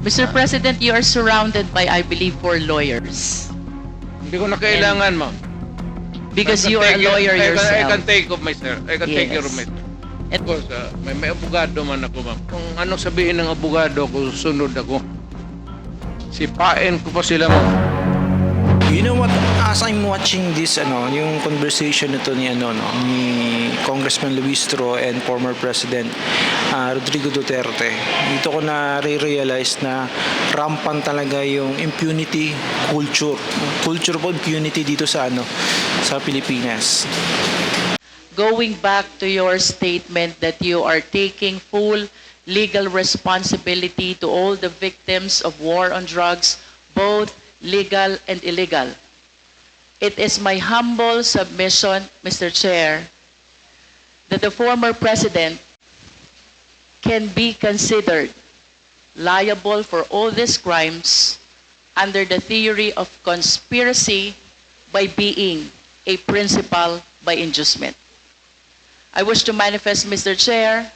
Mr. President, you are surrounded by, I believe, four lawyers. Hindi ko na kailangan, ma'am. Because you are a lawyer I can, I yourself. can take of myself. I can take care of Yes. myself. Of course, ah, may, may abogado man ako, ma'am. Kung ano sabihin ng abogado ko, sunod ako. Sipain ko pa sila, ma'am. You know what? As I'm watching this, ano, yung conversation nito ni ano, no, ni Congressman Luis Tro and former President ah, Rodrigo Duterte, dito ko na realize na rampant talaga yung impunity culture, culture of impunity dito sa ano, sa Pilipinas. going back to your statement that you are taking full legal responsibility to all the victims of war on drugs, both legal and illegal. It is my humble submission, Mr. Chair, that the former president can be considered liable for all these crimes under the theory of conspiracy by being a principal by inducement. I wish to manifest, Mr. Chair,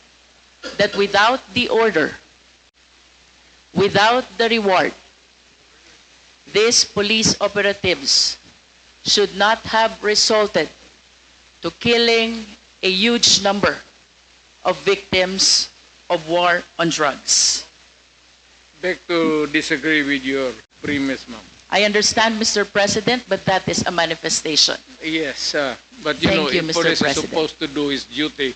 that without the order, without the reward, these police operatives should not have resulted to killing a huge number of victims of war on drugs. Beg to disagree with your premise, ma'am. I understand, Mr. President, but that is a manifestation. Yes, uh, but you Thank know, you, if Mr. police is President. supposed to do his duty.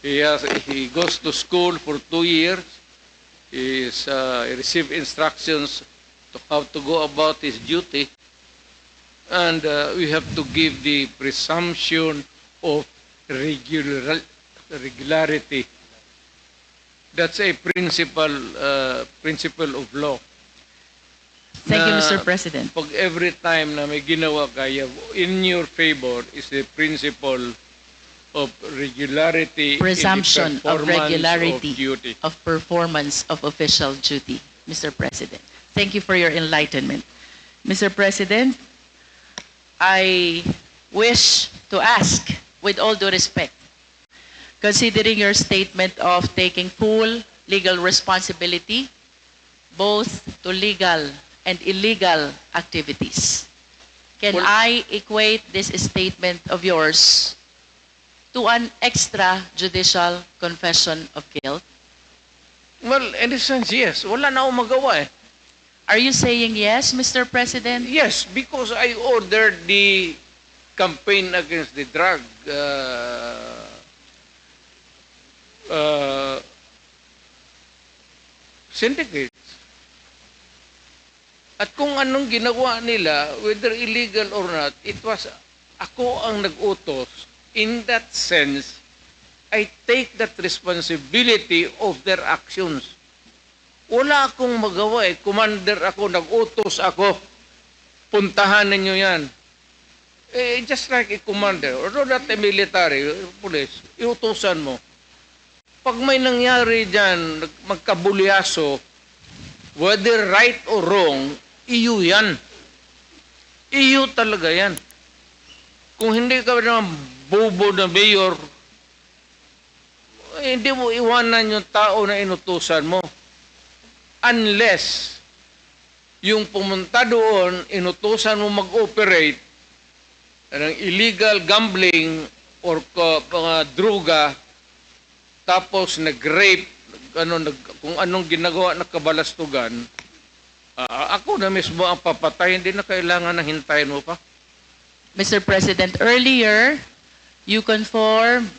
He has, he goes to school for two years. He is, uh, he receive instructions how to go about his duty. And uh, we have to give the presumption of regular, regularity. That's a principle, uh, principle of law. Thank you, Mr. President. pag every time na may ginawa kaya in your favor is the principle of regularity Presumption in the of regularity of duty. of performance of official duty, Mr. President. Thank you for your enlightenment. Mr. President, I wish to ask, with all due respect, considering your statement of taking full legal responsibility, both to legal and illegal activities, can Well- I equate this statement of yours to an extrajudicial confession of guilt? Well, in a sense, yes. Wala na akong magawa eh. Are you saying yes, Mr. President? Yes, because I ordered the campaign against the drug uh, uh, syndicates. At kung anong ginawa nila, whether illegal or not, it was ako ang nag-utos. In that sense, I take that responsibility of their actions. Wala akong magawa eh. Commander ako, nag-utos ako. Puntahan ninyo yan. Eh, just like a commander, or not a military, police, iutusan mo. Pag may nangyari dyan, magkabulyaso, whether right or wrong, iyo yan. Iyo talaga yan. Kung hindi ka naman bobo na mayor, eh, hindi mo iwanan yung tao na inutusan mo. Unless yung pumunta doon, inutusan mo mag-operate ng illegal gambling or mga droga, tapos nag-rape, ano, nag, kung anong ginagawa na kabalastugan, ah, ako na mismo ang papatay, hindi na kailangan na hintayin mo pa. Mr. President, earlier, you conform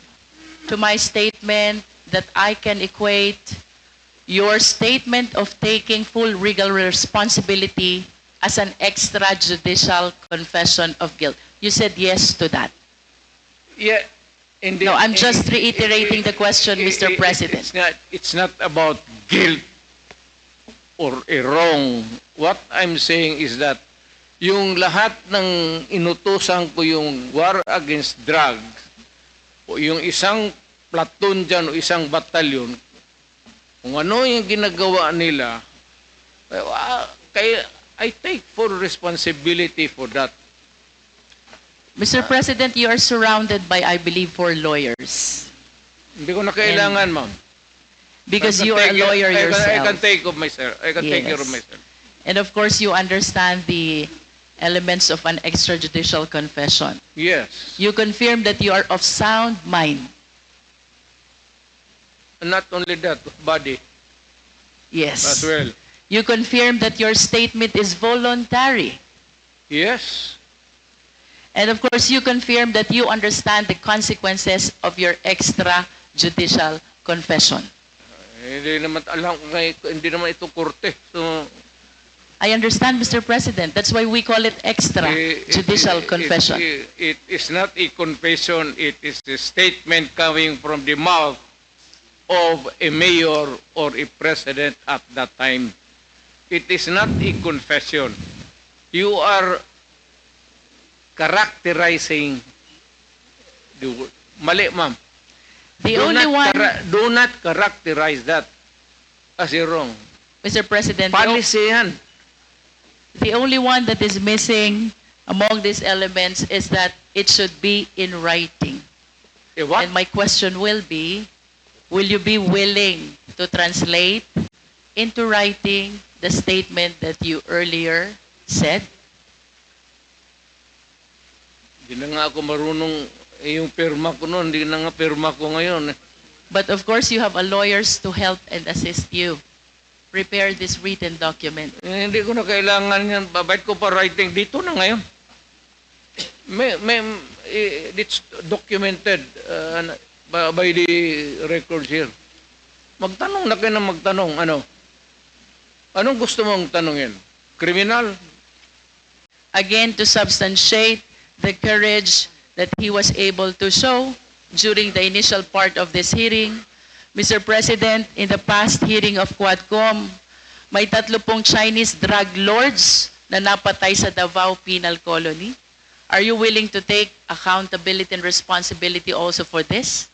to my statement that I can equate your statement of taking full legal responsibility as an extrajudicial confession of guilt. You said yes to that. Yeah, hindi, No, I'm just reiterating the question, eh, Mr. President. It's not, it's not about guilt or a wrong. What I'm saying is that yung lahat ng inutusan ko yung war against drugs, o yung isang platoon dyan o isang batalyon, kung ano yung ginagawa nila, eh, ah, kaya I take full responsibility for that. Mr. President, you are surrounded by, I believe, four lawyers. Hindi ko na kailangan, ma'am. because you are a lawyer I can, I yourself. can take of myself. I can take care of Yes. myself. And of course, you understand the elements of an extrajudicial confession. Yes. You confirm that you are of sound mind. Not only that, body Yes. as well. You confirm that your statement is voluntary. Yes. And of course, you confirm that you understand the consequences of your extrajudicial confession. Eh, Hindi naman alam kay hindi naman ito korte. So I understand, Mr. President. That's why we call it eh, extrajudicial it- it- confession. It, it is not a confession, it is a statement coming from the mouth of a mayor or a president at that time. It is not a confession. You are characterizing the. Mali, ma'am. The do only not one, do not characterize that as a wrong. Mr. President, Policy yan. the only one that is missing among these elements is that it should be in writing. Eh? And my question will be, will you be willing to translate into writing the statement that you earlier said? Hindi na nga ako marunong, eh, yung pirma ko noon, hindi na nga pirma ko ngayon. eh. But of course, you have a lawyers to help and assist you. Prepare this written document. Eh, hindi ko na kailangan yan. Babait ko pa writing dito na ngayon. May, may, eh, it's documented uh, by, by the records here. Magtanong na kayo ng magtanong. Ano? Anong gusto mong tanongin? Kriminal? Again, to substantiate the courage that he was able to show during the initial part of this hearing. Mr. President, in the past hearing of Quadcom, may tatlo pong Chinese drug lords na napatay sa Davao Penal Colony. Are you willing to take accountability and responsibility also for this?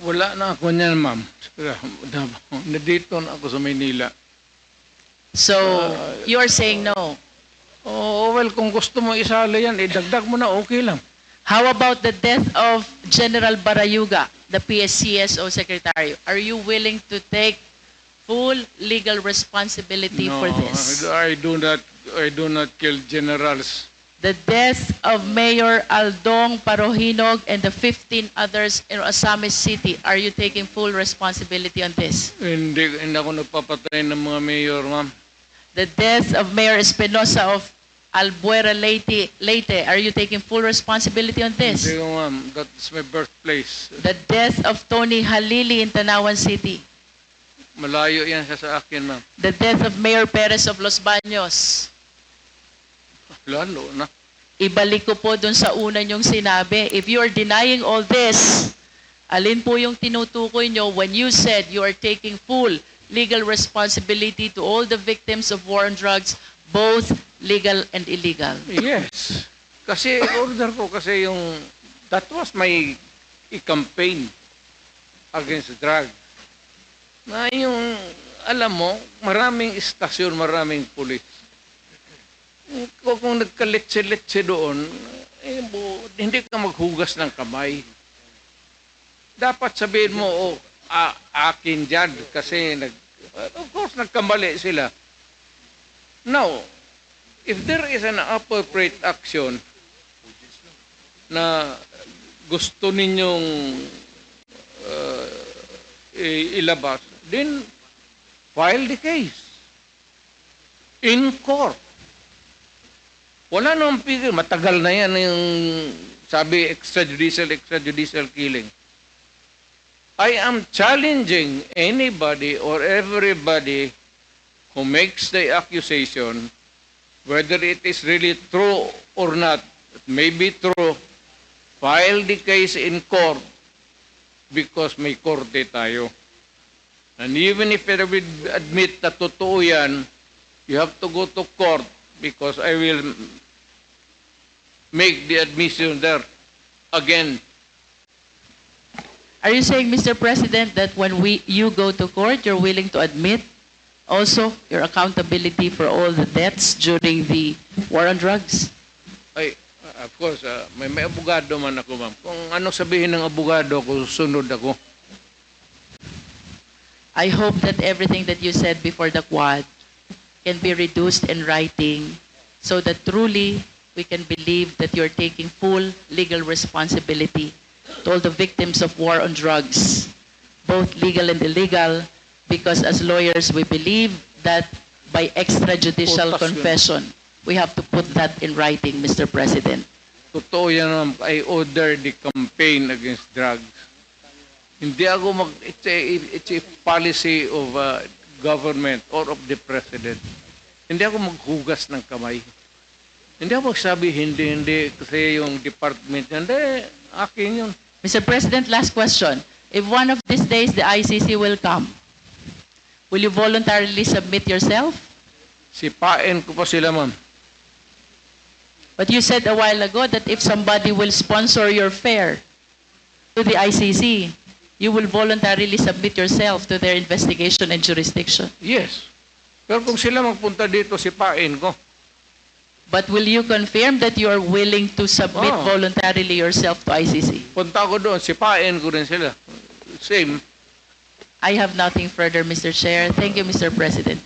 Wala na ako niyan, ma'am. Nandito na ako sa Maynila. So, you are saying no. Oh, well, kung gusto mo isali yan, idagdag mo na, okay lang. How about the death of General Barayuga, the PSCSO secretary? Are you willing to take full legal responsibility no, for this? I do not, I do not kill generals. The death of Mayor Aldong Parohinog and the 15 others in Osamis City. Are you taking full responsibility on this? Hindi, hindi ako nagpapatay ng mga mayor, ma'am. The death of Mayor Espinosa of Albuera Leyte, Leyte. Are you taking full responsibility on this? Hindi ma'am. That's my birthplace. The death of Tony Halili in Tanawan City. Malayo yan sa akin, ma'am. The death of Mayor Perez of Los Baños. Lalo na. Ibalik ko po dun sa una niyong sinabi. If you are denying all this, alin po yung tinutukoy nyo when you said you are taking full legal responsibility to all the victims of war on drugs, both legal and illegal? Yes. Kasi order ko kasi yung, that was my campaign against drug. Na yung, alam mo, maraming istasyon, maraming pulis. Kung, kung nagkaletse-letse doon, eh, bu- hindi ka maghugas ng kamay. Dapat sabihin mo, oh, akin dyan, kasi nag, of course, nagkamali sila. Now, if there is an appropriate action na gusto ninyong uh, ilabas, then file the case in court. Wala namang pigil. Matagal na yan yung sabi extrajudicial, extrajudicial killing. I am challenging anybody or everybody who makes the accusation, whether it is really true or not, it may be true, file the case in court because may korte tayo. And even if I admit na totoo yan, you have to go to court because I will make the admission there again. Are you saying, Mr. President, that when we you go to court, you're willing to admit also your accountability for all the deaths during the war on drugs? Ay, of course, ah, may, may abogado man ako, ma'am. Kung ano sabihin ng abogado ko, sunod ako. I hope that everything that you said before the Quad can be reduced in writing so that truly we can believe that you're taking full legal responsibility to all the victims of war on drugs, both legal and illegal, because as lawyers, we believe that by extrajudicial confession, we have to put that in writing, Mr. President. Totoo yan ma'am. I order the campaign against drugs. Hindi ako mag, it's a, it's a policy of uh, government or of the president. Hindi ako maghugas ng kamay. Hindi ako magsabi, hindi, hindi, kasi yung department, hindi, akin yun. Mr. President, last question. If one of these days the ICC will come, will you voluntarily submit yourself? Sipain ko pa sila ma'am. But you said a while ago that if somebody will sponsor your fare to the ICC, you will voluntarily submit yourself to their investigation and jurisdiction. Yes. Pero kung sila magpunta dito, sipain ko. But will you confirm that you are willing to submit Oh. voluntarily yourself to ICC? Punta ko doon, sipain ko rin sila. Same. I have nothing further, Mr. Chair. Thank you, Mr. President.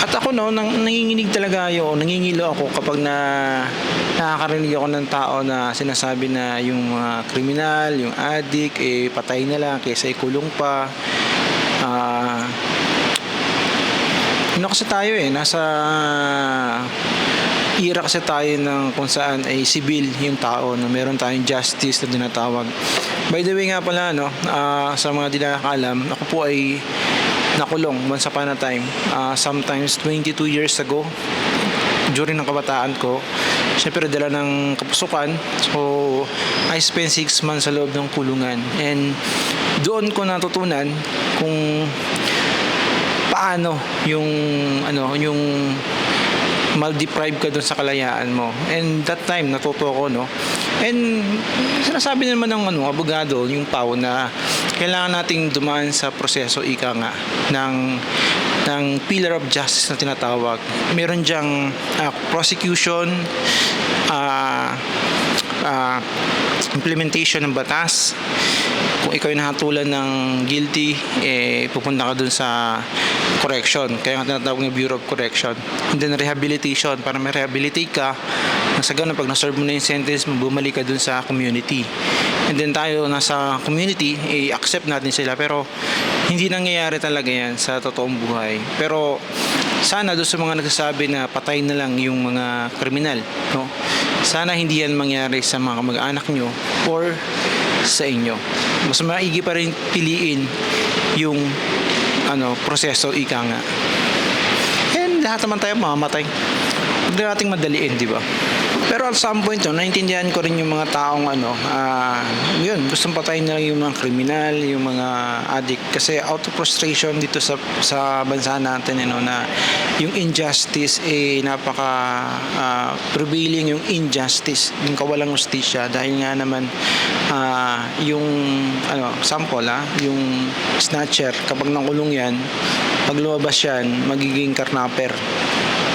At ako no, nang, nanginginig talaga yo, nangingilo ako kapag na nakakarinig ako ng tao na sinasabi na yung mga kriminal, yung addict, eh patay na lang kaysa ikulong pa. Ah, ano kasi tayo eh, nasa era kasi tayo ng kung saan ay civil yung tao na meron tayong justice na dinatawag. By the way nga pala no, ah, sa mga di ako po ay nakulong once upon a time. Ah, sometimes 22 years ago during ng kabataan ko. Siyempre dala ng kapusukan. So I spent 6 months sa loob ng kulungan. And doon ko natutunan kung paano yung ano yung mal-deprive ka doon sa kalayaan mo. And that time, natuto ako, no? And sinasabi naman ng ano, abogado, yung PAW, na kailangan nating dumaan sa proseso, ika nga, ng, ng pillar of justice na tinatawag. Meron diyang ah, prosecution, ah, ah, implementation ng batas, kung ikaw ay nahatulan ng guilty, eh, pupunta ka dun sa correction. Kaya nga tinatawag ng Bureau of Correction. And then rehabilitation, para may rehabilitate ka, na sa ganun, pag na-serve mo na yung sentence bumalik ka dun sa community. And then tayo nasa community, eh, accept natin sila. Pero hindi nangyayari talaga yan sa totoong buhay. Pero sana doon sa mga nagsasabi na patay na lang yung mga kriminal, no? Sana hindi yan mangyari sa mga mag-anak nyo or sa inyo. Mas maigi pa rin piliin yung ano, proseso ika nga. And lahat naman tayo mamamatay. Hindi nating madaliin, di ba? Pero at some point, no, naintindihan ko rin yung mga taong ano, ah, yun, gustong patayin na lang yung mga kriminal, yung mga addict. Kasi out of frustration dito sa, sa bansa natin, you know, na yung injustice, eh, napaka ah, prevailing yung injustice, yung kawalang justisya. Dahil nga naman, ah, yung, ano, sample, ah, yung snatcher, kapag nakulong yan, pag lumabas yan, magiging karnaper.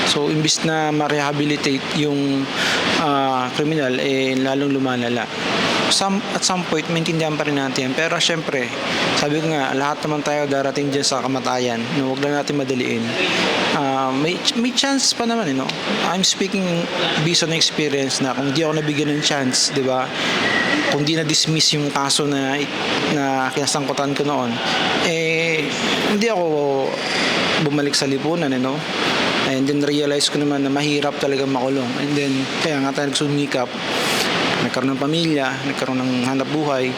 So, imbis na ma-rehabilitate yung ah, criminal, eh, lalong lumalala. Some, at some point, maintindihan pa rin natin. Pero syempre, sabi ko nga, lahat naman tayo darating dyan sa kamatayan. No, huwag lang natin madaliin. Ah, may, may chance pa naman, eh, no? I'm speaking based on experience na kung di ako nabigyan ng chance, di ba? Kung di na-dismiss yung kaso na, na kinasangkutan ko noon, eh, hindi ako bumalik sa lipunan, eh, no? And then realize ko naman na mahirap talaga makulong. And then kaya nga tayo nagsumikap. Nagkaroon ng pamilya, nagkaroon ng hanap buhay,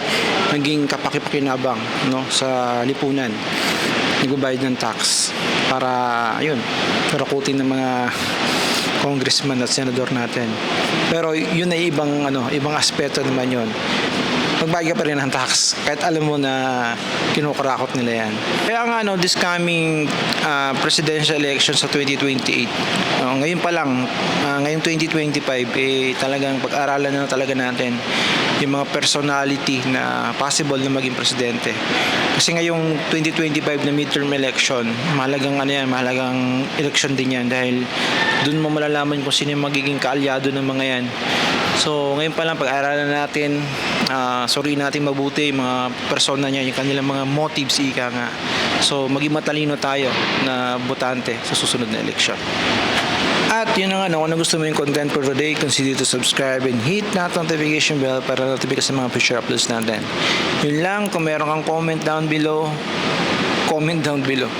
naging kapakipakinabang no, sa lipunan. Nagbabayad ng tax para, ayun, karakutin ng mga congressman at senador natin. Pero yun ay ibang ano, ibang aspeto naman yun. Magbayad pa rin ng tax kahit alam mo na kinukurakot nila yan. Kaya nga ano, this coming ah, presidential election sa 2028, oh, ngayon pa lang, ah, ngayong 2025, eh, talagang pag-aralan na talaga natin yung mga personality na possible na maging presidente. Kasi ngayong 2025 na midterm election, mahalagang ano yan, mahalagang election din yan dahil dun mo malalaman kung sino yung magiging kaalyado ng mga yan So ngayon pa lang pag-aralan natin, uh, suriin natin mabuti yung mga persona niya, yung kanilang mga motives ika nga. So maging matalino tayo na botante sa susunod na eleksyon. At yun na nga, no, kung nagustuhan mo yung content for today, consider to subscribe and hit that notification bell para notify ka sa mga future uploads natin. Yun lang, kung meron kang comment down below, comment down below.